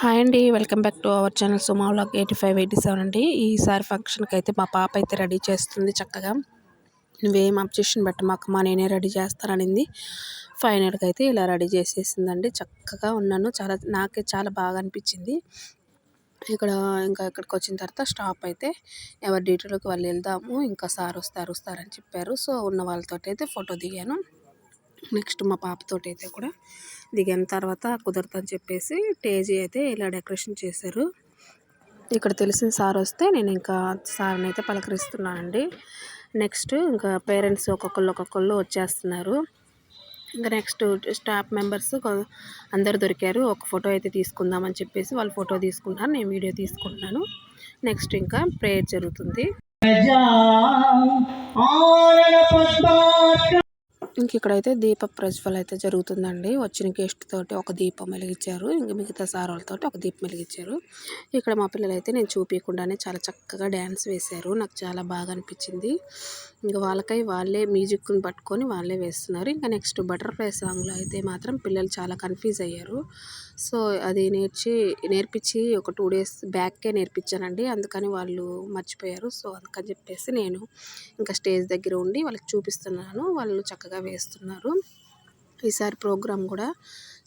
Hi అండి welcome back to our channel Suma vlog eighty five eighty seven అండి. ఈసారి ఫంక్షన్కి అయితే మా పాప అయితే రెడీ చేస్తుంది చక్కగా. నువ్వేం అబ్జెక్షన్ పెట్టమాకమ్మా నేనే రెడీ చేస్తాననింది. ఫైనల్గా అయితే ఇలా రెడీ చేసేసిందండి. చక్కగా ఉన్నాను. చాలా నాకే చాలా బాగా అనిపించింది. ఇక్కడ ఇంకా ఇక్కడికి వచ్చిన తర్వాత స్టాప్ అయితే ఎవరి డీటెయిల్కి వాళ్ళు వెళ్దాము ఇంకా సార్ వస్తారు వస్తారని చెప్పారు. సో ఉన్న వాళ్ళతో అయితే ఫోటో దిగాను. నెక్స్ట్ మా పాపతోటి అయితే కూడా దిగిన. తర్వాత కుదరదని చెప్పేసి టేజీ అయితే ఇలా డెకరేషన్ చేశారు. ఇక్కడ తెలిసిన సార్ వస్తే నేను ఇంకా సార్ని అయితే పలకరిస్తున్నానండి. నెక్స్ట్ ఇంకా పేరెంట్స్ ఒక్కొక్కళ్ళు ఒక్కొక్కళ్ళు వచ్చేస్తున్నారు. ఇంకా నెక్స్ట్ స్టాఫ్ మెంబర్స్ అందరు దొరికారు. ఒక ఫోటో అయితే తీసుకుందామని చెప్పేసి వాళ్ళు ఫోటో తీసుకుంటాను నేను వీడియో తీసుకుంటున్నాను. నెక్స్ట్ ఇంకా ప్రేయర్ జరుగుతుంది. ఇంక ఇక్కడైతే దీప ప్రజ్వల్ అయితే జరుగుతుందండి. వచ్చిన గెస్ట్ తోటి ఒక దీపం వెలిగించారు. ఇంక మిగతా సారోలతోటి ఒక దీపం వెలిగించారు. ఇక్కడ మా పిల్లలు అయితే నేను చూపించకుండానే చాలా చక్కగా డ్యాన్స్ వేశారు. నాకు చాలా బాగా అనిపించింది. ఇంక వాళ్ళకై వాళ్ళే మ్యూజిక్ని పట్టుకొని వాళ్ళే వేస్తున్నారు. ఇంకా నెక్స్ట్ బటర్ఫ్లై సాంగ్లో అయితే మాత్రం పిల్లలు చాలా కన్ఫ్యూజ్ అయ్యారు. సో అది నేర్చి నేర్పించి ఒక టూ డేస్ బ్యాక్కే నేర్పించానండి. అందుకని వాళ్ళు మర్చిపోయారు. సో అందుకని చెప్పేసి నేను ఇంకా స్టేజ్ దగ్గర ఉండి వాళ్ళకి చూపిస్తున్నాను. వాళ్ళు చక్కగా వేస్తున్నారు. ఈసారి ప్రోగ్రాం కూడా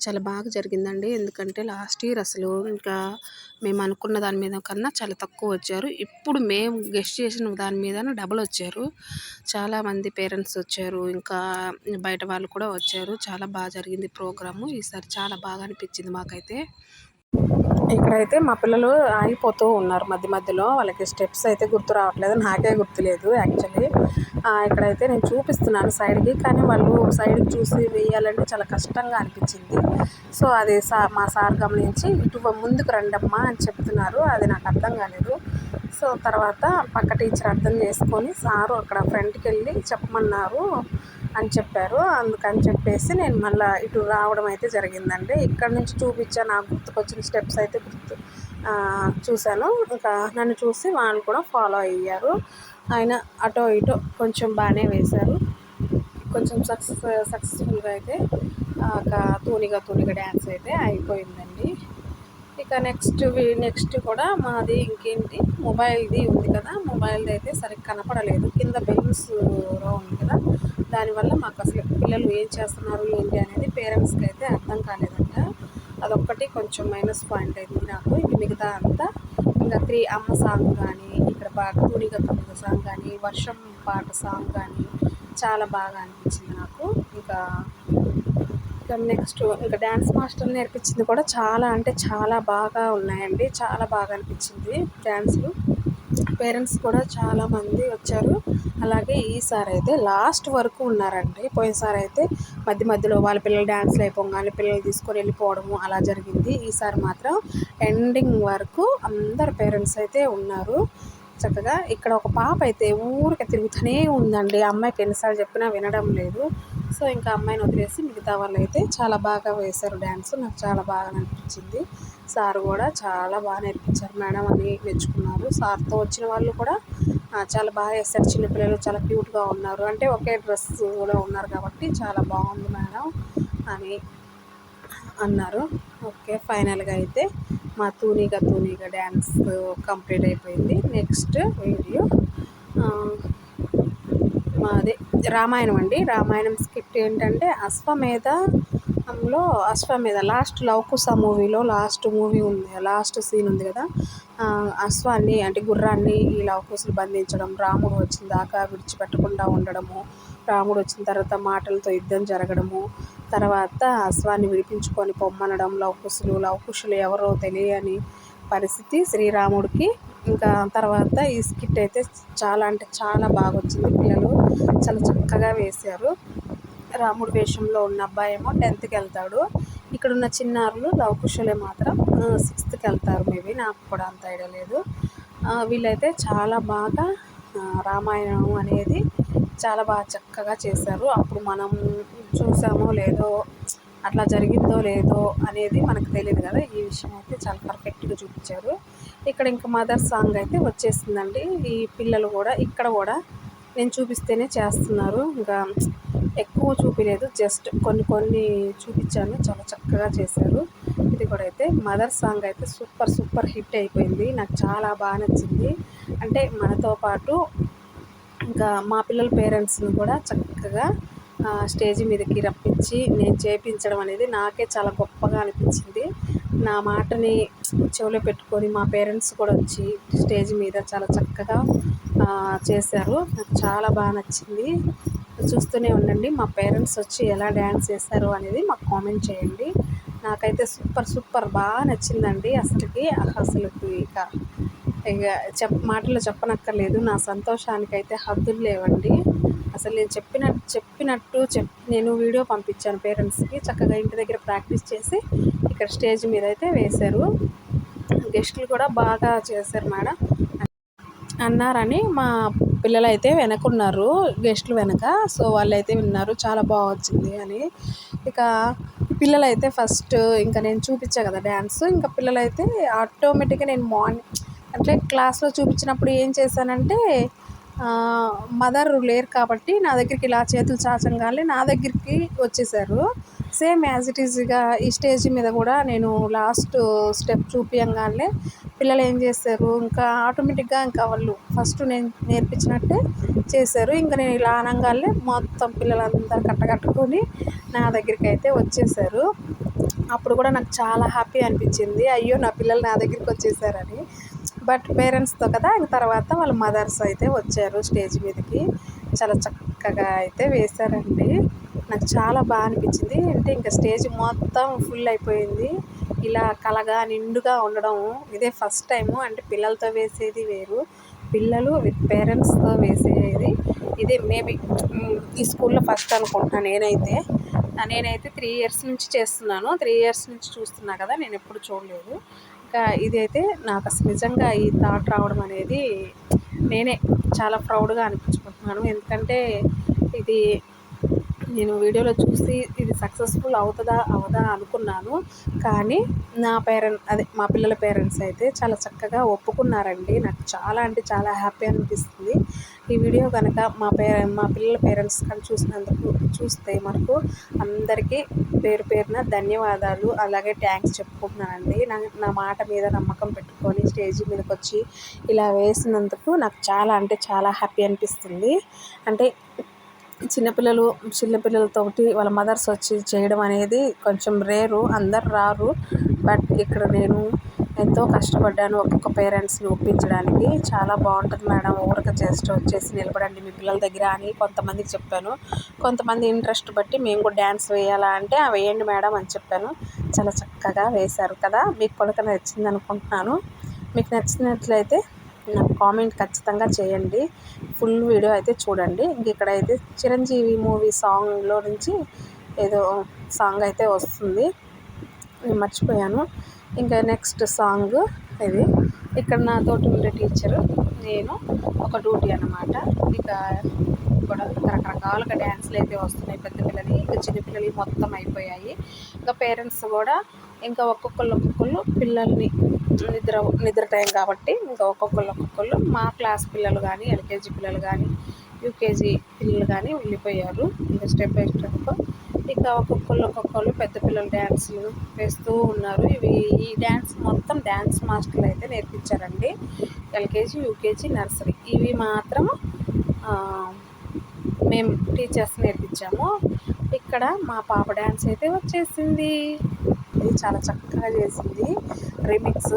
చాలా బాగా జరిగిందండి. ఎందుకంటే లాస్ట్ ఇయర్ అసలు ఇంకా మేము అనుకున్న దాని మీద కన్నా చాలా తక్కువ వచ్చారు. ఇప్పుడు మేము గెస్ట్ చేసిన దాని మీద డబల్ వచ్చారు. చాలామంది పేరెంట్స్ వచ్చారు. ఇంకా బయట వాళ్ళు కూడా వచ్చారు. చాలా బాగా జరిగింది ప్రోగ్రాము. ఈసారి చాలా బాగా అనిపించింది మాకైతే. ఇక్కడైతే మా పిల్లలు ఆగిపోతూ ఉన్నారు మధ్య మధ్యలో. వాళ్ళకి స్టెప్స్ అయితే గుర్తు రావట్లేదు. నాకే గుర్తులేదు యాక్చువల్లీ. ఇక్కడైతే నేను చూపిస్తున్నాను సైడ్కి కానీ వాళ్ళు సైడ్కి చూసి వేయాలంటే చాలా కష్టంగా అనిపించింది. సో అది సా మా సార్ గమనించి ఇటు ముందుకు రండమ్మా అని చెప్తున్నారు. అది నాకు అర్థం కాలేదు. సో తర్వాత పక్క టీచర్ అర్థం చేసుకొని సారు అక్కడ ఫ్రంట్కి వెళ్ళి చెప్పమన్నారు. అని చెప్పారు. అందుకని చెప్పేసి నేను మళ్ళీ ఇటు రావడం అయితే జరిగిందండి. ఇక్కడ నుంచి చూపించా నాకు గుర్తుకొచ్చిన స్టెప్స్ అయితే గుర్తు చూశాను. ఇంకా నన్ను చూసి వాళ్ళు కూడా ఫాలో అయ్యారు. ఆయన అటో ఇటో కొంచెం బాగానే వేశారు. కొంచెం సక్సెస్ సక్సెస్ఫుల్గా అయితే ఒక తూనిగా తూనిగా డ్యాన్స్ అయితే అయిపోయిందండి. ఇక నెక్స్ట్ నెక్స్ట్ కూడా మాది ఇంకేంటి మొబైల్ది ఉంది కదా మొబైల్ది అయితే సరిగ్గా కనపడలేదు. కింద బెలూన్స్ ఉంది కదా దానివల్ల మాకు అసలు పిల్లలు ఏం చేస్తున్నారు ఏంటి అనేది పేరెంట్స్కి అయితే అర్థం కాలేదంట. అదొక్కటి కొంచెం మైనస్ పాయింట్ అయింది నాకు. ఇంక మిగతా అంతా ఇంకా త్రీ అమ్మ సాంగ్ కానీ ఇక్కడ బాగా తూనిగ తూనిగ సాంగ్ కానీ వర్షం పాట సాంగ్ కానీ చాలా బాగా అనిపించింది నాకు. ఇంకా ఇంకా నెక్స్ట్ ఇంకా డ్యాన్స్ మాస్టర్ నేర్పించింది కూడా చాలా అంటే చాలా బాగా ఉన్నాయండి. చాలా బాగా అనిపించింది డ్యాన్సులు పేరెంట్స్ కూడా చాలామంది వచ్చారు. అలాగే ఈసారి అయితే లాస్ట్ వరకు ఉన్నారండి. పోయినసారి అయితే మధ్య మధ్యలో వాళ్ళ పిల్లలు డ్యాన్స్లు అయిపోగానే పిల్లలు తీసుకొని వెళ్ళిపోవడము అలా జరిగింది. ఈసారి మాత్రం ఎండింగ్ వరకు అందరు పేరెంట్స్ అయితే ఉన్నారు. చక్కగా ఇక్కడ ఒక పాప అయితే ఊరికే తిరుగుతూనే ఉందండి. అమ్మాయికి ఎన్నిసార్లు చెప్పినా వినడం లేదు. సో ఇంకా అమ్మాయిని వదిలేసి మిగతా వాళ్ళు అయితే చాలా బాగా వేశారు డ్యాన్స్ నాకు చాలా బాగా అనిపించింది. సార్ కూడా చాలా బాగా నేర్పించారు. మేడం అని మెచ్చుకున్నారు సార్తో వచ్చిన వాళ్ళు కూడా చాలా బాగా వేస్తారు చిన్నపిల్లలు చాలా క్యూట్గా ఉన్నారు. అంటే ఒకే డ్రెస్ కూడా ఉన్నారు కాబట్టి చాలా బాగుంది మేడం అని అన్నారు. ఓకే ఫైనల్గా అయితే మా తూనీగా తూనీగా డ్యాన్స్ కంప్లీట్ అయిపోయింది. నెక్స్ట్ వీడియో మాది రామాయణం అండి. రామాయణం స్క్రిప్ట్ ఏంటంటే అశ్వమేధ అందులో అశ్వమేధ లాస్ట్ లవకుశ మూవీలో లాస్ట్ మూవీ ఉంది లాస్ట్ సీన్ ఉంది కదా? అశ్వాన్ని అంటే గుర్రాన్ని ఈ లవకుశులు బంధించడం రాముడు వచ్చిన దాకా విడిచిపెట్టకుండా ఉండడము రాముడు వచ్చిన తర్వాత మాటలతో యుద్ధం జరగడము తర్వాత అశ్వాన్ని విడిపించుకొని పొమ్మనడం లవకుశులు లవకుశులు ఎవరో తెలియని పరిస్థితి శ్రీరాముడికి. ఇంకా తర్వాత ఈ స్కిట్ అయితే చాలా అంటే చాలా బాగా వచ్చింది. పిల్లలు చాలా చక్కగా వేశారు. రాముడు వేషంలో ఉన్న అబ్బాయి ఏమో టెన్త్కి వెళ్తాడు. ఇక్కడ ఉన్న చిన్నారులు లవకుశలే మాత్రం సిక్స్త్కి వెళ్తారు మేబీ. నాకు కూడా అంత ఐడియా లేదు. వీళ్ళైతే చాలా బాగా రామాయణం అనేది చాలా బాగా చక్కగా చేశారు. అప్పుడు మనం చూసామో లేదో అట్లా జరిగిందో లేదో అనేది మనకు తెలియదు కదా. ఈ విషయం అయితే చాలా పర్ఫెక్ట్గా చూపించారు. ఇక్కడ ఇంకా మదర్ సాంగ్ అయితే వచ్చేసిందండి. ఈ పిల్లలు కూడా ఇక్కడ కూడా నేను చూపిస్తేనే చేస్తున్నారు. ఇంకా ఎక్కువ చూపించలేదు జస్ట్ కొన్ని కొన్ని చూపించాను. చాలా చక్కగా చేశారు. ఇది కూడా అయితే మదర్ సాంగ్ అయితే సూపర్ సూపర్ హిట్ అయిపోయింది. నాకు చాలా బాగా నచ్చింది. అంటే మనతో పాటు ఇంకా మా పిల్లల పేరెంట్స్ని కూడా చక్కగా స్టేజ్ మీదకి రప్పించి నేను చేయించడం అనేది నాకే చాలా గొప్పగా అనిపించింది. నా మాటని చెవిలో పెట్టుకొని మా పేరెంట్స్ కూడా వచ్చి స్టేజ్ మీద చాలా చక్కగా చేశారు. నాకు చాలా బాగా నచ్చింది. చూస్తూనే ఉండండి. మా పేరెంట్స్ వచ్చి ఎలా డ్యాన్స్ చేశారు అనేది మాకు కామెంట్ చేయండి. నాకైతే సూపర్ సూపర్ బాగా నచ్చిందండి అసలుకి. అసలుకి ఇక ఇక చెప్ మాటలు చెప్పనక్కర్లేదు. నా సంతోషానికి అయితే హద్దులు లేవండి. అసలు నేను చెప్పిన చెప్పినట్టు చెప్ నేను వీడియో పంపించాను పేరెంట్స్కి. చక్కగా ఇంటి దగ్గర ప్రాక్టీస్ చేసి ఇక్కడ స్టేజ్ మీద అయితే వేశారు. గెస్టులు కూడా బాగా చేశారు మేడం. అన్నారని మా పిల్లలు అయితే వెనకున్నారు గెస్ట్లు వెనక. సో వాళ్ళు అయితే విన్నారు చాలా బాగా వచ్చింది అని. ఇక పిల్లలు అయితే ఫస్ట్ ఇంకా నేను చూపించా కదా డ్యాన్స్. ఇంకా పిల్లలు అయితే ఆటోమేటిక్గా నేను మార్నింగ్ అంటే క్లాస్లో చూపించినప్పుడు ఏం చేశానంటే మదర్ లేరు కాబట్టి నా దగ్గరికి ఇలా చేతులు చాచంగానే నా దగ్గరికి వచ్చేసారు. సేమ్ యాజ్ ఇట్ ఈజ్గా ఈ స్టేజ్ మీద కూడా నేను లాస్ట్ స్టెప్ చూపించగానే పిల్లలు ఏం చేస్తారు? ఇంకా ఆటోమేటిక్గా ఇంకా వాళ్ళు ఫస్ట్ నేను నేర్పించినట్టే చేశారు. ఇంకా నేను ఇలా అనగానే మొత్తం పిల్లలందరూ కట్టకట్టుకొని నా దగ్గరికి అయితే వచ్చేసారు. అప్పుడు కూడా నాకు చాలా హ్యాపీ అనిపించింది. అయ్యో నా పిల్లలు నా దగ్గరికి వచ్చేసారని. బట్ పేరెంట్స్తో కదా ఇంక తర్వాత వాళ్ళ మదర్స్ అయితే వచ్చారు స్టేజ్ మీదకి. చాలా చక్కగా అయితే వేశారండి. నాకు చాలా బాగా అనిపించింది. అంటే ఇంకా స్టేజ్ మొత్తం ఫుల్ అయిపోయింది. ఇలా కలగా నిండుగా ఉండడం ఇదే ఫస్ట్ టైము అంటే పిల్లలతో వేసేది వేరు. పిల్లలు విత్ పేరెంట్స్తో వేసేది. ఇదే మేబీ ఈ స్కూల్లో ఫస్ట్ అనుకుంటున్నాను నేనైతే. నేనైతే త్రీ ఇయర్స్ నుంచి చేస్తున్నాను. త్రీ ఇయర్స్ నుంచి చూస్తున్నా కదా నేను ఎప్పుడు చూడలేదు. ఇంకా ఇదైతే నాకు అసలు నిజంగా ఈ థాట్ రావడం అనేది నేనే చాలా ప్రౌడ్గా అనిపించుకుంటున్నాను. ఎందుకంటే ఇది నేను వీడియోలో చూసి ఇది సక్సెస్ఫుల్ అవుతుందా అవదా అనుకున్నాను. కానీ నా పేరెంట్ అదే మా పిల్లల పేరెంట్స్ అయితే చాలా చక్కగా ఒప్పుకున్నారండి. నాకు చాలా అంటే చాలా హ్యాపీ అనిపిస్తుంది. ఈ వీడియో కనుక మా పే మా పిల్లల పేరెంట్స్ కానీ చూసినందుకు చూస్తే మనకు అందరికీ పేరు పేరున ధన్యవాదాలు. అలాగే థ్యాంక్స్ చెప్పుకుంటున్నానండి. నా నా మాట మీద నమ్మకం పెట్టుకొని స్టేజ్ మీదకి వచ్చి ఇలా వేసినందుకు నాకు చాలా అంటే చాలా హ్యాపీ అనిపిస్తుంది. అంటే చిన్నపిల్లలు చిన్నపిల్లలతోటి వాళ్ళ మదర్స్ వచ్చి చేయడం అనేది కొంచెం రేరు అందరు రారు. బట్ ఇక్కడ నేను ఎంతో కష్టపడ్డాను ఒక్కొక్క పేరెంట్స్ని ఒప్పించడానికి. చాలా బాగుంటుంది మేడం ఊరక జస్ట్ వచ్చేసి నిలబడండి మీ పిల్లల దగ్గర అని కొంతమందికి చెప్పాను. కొంతమంది ఇంట్రెస్ట్ బట్టి మేము కూడా డ్యాన్స్ వేయాలా అంటే వేయండి మేడం అని చెప్పాను. చాలా చక్కగా వేశారు కదా మీకు కొడుకు నచ్చింది అనుకుంటున్నాను. మీకు నచ్చినట్లయితే నాకు కామెంట్ ఖచ్చితంగా చేయండి. ఫుల్ వీడియో అయితే చూడండి. ఇంక ఇక్కడైతే చిరంజీవి మూవీ సాంగ్లో నుంచి ఏదో సాంగ్ అయితే వస్తుంది. నేను మర్చిపోయాను. ఇంకా నెక్స్ట్ సాంగ్ ఇది. ఇక్కడ నాతోటి ఉండే టీచరు నేను ఒక డ్యూటీ అనమాట ఇక కూడా రకరకాలుగా డ్యాన్స్లు అయితే వస్తున్నాయి పెద్ద పిల్లలు ఇంకా చిన్నపిల్లలు మొత్తం అయిపోయాయి. ఇంకా పేరెంట్స్ కూడా ఇంకా ఒక్కొక్కళ్ళు ఒక్కొక్కళ్ళు పిల్లల్ని నిద్ర నిద్ర టైం కాబట్టి ఇంకా ఒక్కొక్కళ్ళు ఒక్కొక్కళ్ళు మా క్లాస్ పిల్లలు కానీ ఎల్కేజీ పిల్లలు కానీ యూకేజీ పిల్లలు కానీ వెళ్ళిపోయారు. ఇంకా స్టెప్ బై స్టెప్ ఇక ఒక్కొక్కళ్ళు ఒక్కొక్కళ్ళు పెద్ద పిల్లలు డ్యాన్సులు వేస్తూ ఉన్నారు. ఇవి ఈ డ్యాన్స్ మొత్తం డ్యాన్స్ మాస్టర్లు అయితే నేర్పించారండి. LKG UKG nursery. ఇవి మాత్రం మేము టీచర్స్ నేర్పించాము. ఇక్కడ మా పాప డ్యాన్స్ అయితే వచ్చేసింది. ఇది చాలా చక్కగా చేసింది రిమిక్స్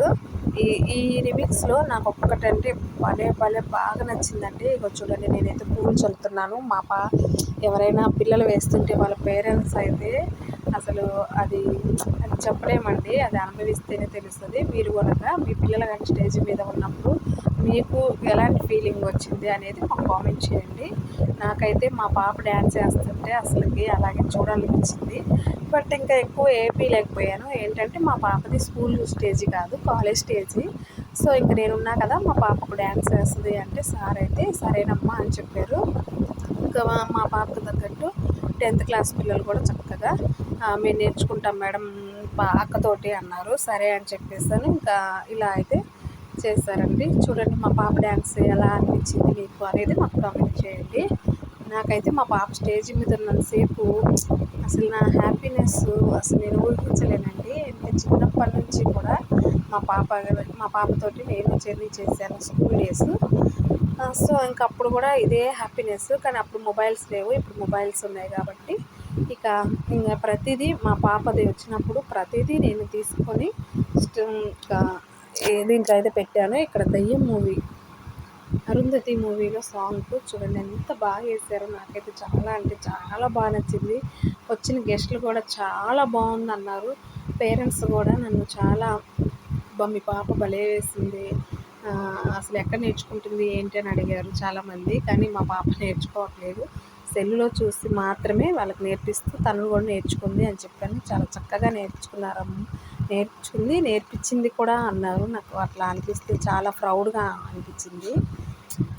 ఈ ఈ రిమిక్స్లో నాకు ఒక్కటంటే భలే భలే బాగా నచ్చిందండి. ఇక చూడండి నేనైతే పూలు చల్లుతున్నాను. మా పా ఎవరైనా పిల్లలు వేస్తుంటే వాళ్ళ పేరెంట్స్ అయితే అసలు అది అది చెప్పలేమండి. అది అనుభవిస్తేనే తెలుస్తుంది. మీరు కనుక మీ పిల్లలు కానీ స్టేజ్ మీద ఉన్నప్పుడు మీకు ఎలాంటి ఫీలింగ్ వచ్చింది అనేది మాకు కామెంట్ చేయండి. నాకైతే మా పాప డ్యాన్స్ వేస్తుంటే అసలుకి అలాగే చూడాలనిపించింది. బట్ ఇంకా ఎక్కువ ఏపీ లేకపోయాను. ఏంటంటే మా పాపది స్కూల్ స్టేజ్ కాదు కాలేజ్ స్టేజి. సో ఇంక నేనున్నా కదా మా పాపకు డ్యాన్స్ వేస్తుంది అంటే సార్ అయితే సరేనమ్మా అని చెప్పారు. ఇంకా మా పాపకు తగ్గట్టు టెన్త్ క్లాస్ పిల్లలు కూడా చక్కగా మేము నేర్చుకుంటాం మేడం అక్కతోటి అన్నారు. సరే అని చెప్పేసాను ఇంకా ఇలా అయితే చేశారండి. చూడండి మా పాప డ్యాన్స్ ఎలా అనిపించింది మీకు అనేది మాకు కామెంట్ చేయండి. నాకైతే మా పాప స్టేజ్ మీద ఉన్నంతసేపు అసలు నా హ్యాపీనెస్ అసలు నేను ఊహించలేనండి. అంటే చిన్నప్పటి నుంచి కూడా మా పాప మా పాపతోటి నేను జర్నీ చేశాను స్కూల్ డేస్ సో ఇంకా అప్పుడు కూడా ఇదే హ్యాపీనెస్ కానీ అప్పుడు మొబైల్స్ లేవు ఇప్పుడు మొబైల్స్ ఉన్నాయి కాబట్టి ఇక ఇంకా ప్రతిదీ మా పాపది వచ్చినప్పుడు ప్రతిదీ నేను తీసుకొని దీంట్లో ఇంకా పెట్టాను ఇక్కడ దయ్యం మూవీ. అరుంధతి మూవీలో సాంగ్ చూడండి ఎంత బాగా వేశారో నాకైతే చాలా అంటే చాలా బాగా నచ్చింది. వచ్చిన గెస్ట్లు కూడా చాలా బాగుంది అన్నారు పేరెంట్స్ కూడా నన్ను చాలా "అబ్బా, మీ పాప భలే వేసింది. అసలు ఎక్కడ నేర్చుకుంటుంది ఏంటి అని అడిగారు చాలామంది. కానీ మా పాప నేర్చుకోవట్లేదు. సెల్లులో చూసి మాత్రమే వాళ్ళకి నేర్పిస్తూ తను కూడా నేర్చుకుంది అని చెప్పాను. చాలా చక్కగా నేర్చుకున్నారమ్మ. నేర్చుకుంది నేర్పించింది కూడా అన్నారు. నాకు అట్లా అనిపిస్తే చాలా ప్రౌడ్గా అనిపించింది.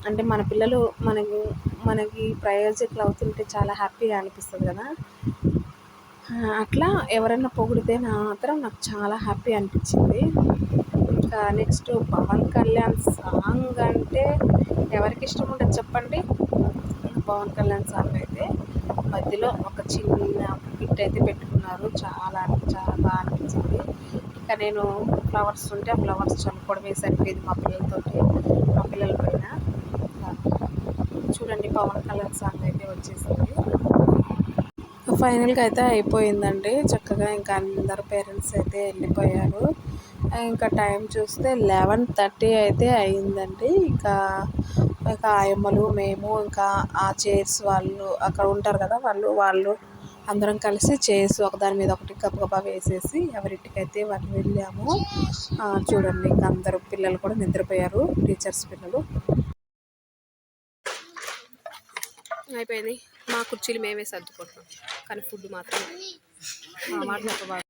అంటే మన పిల్లలు మనకి మనకి ప్రయోజకులు అవుతుంటే చాలా హ్యాపీగా అనిపిస్తుంది కదా. అట్లా ఎవరైనా పొగిడితే మాత్రం నాకు చాలా హ్యాపీ అనిపించింది. ఇంకా నెక్స్ట్ పవన్ కళ్యాణ్ సాంగ్ అంటే ఎవరికి ఇష్టం ఉండదు చెప్పండి. పవన్ కళ్యాణ్ సాంగ్ అయితే మధ్యలో ఒక చిన్న బిట్ అయితే పెట్టుకున్నారు. చాలా అంటే చాలా బాగా అనిపించింది. ఇంకా నేను ఫ్లవర్స్ ఉంటే ఆ ఫ్లవర్స్ చల్లుకోవడమే సరిపోయింది మా పిల్లలతోటి మా పిల్లల పైన. చూడండి పవన్ కళ్యాణ్ సాంగ్ అయితే వచ్చేసింది. ఫైనల్గా అయితే అయిపోయిందండి. చక్కగా ఇంకా అందరు పేరెంట్స్ అయితే వెళ్ళిపోయారు. ఇంకా టైం చూస్తే లెవెన్ థర్టీ అయితే అయిందండి. ఇంకా ఇంకా ఆయమ్మలు మేము ఇంకా ఆ చైర్స్ వాళ్ళు అక్కడ ఉంటారు కదా వాళ్ళు వాళ్ళు అందరం కలిసి చైర్స్ ఒకదాని మీద ఒకటి గబగబా వేసేసి ఎవరింటికైతే వాళ్ళు వెళ్ళాము చూడండి ఇంకా అందరు పిల్లలు కూడా నిద్రపోయారు టీచర్స్ పిల్లలు. అయిపోయింది. మా కుర్చీలు మేమే సర్దుకుంటున్నాం. కానీ ఫుడ్ మాత్రం మా మాట చెప్పబాకు.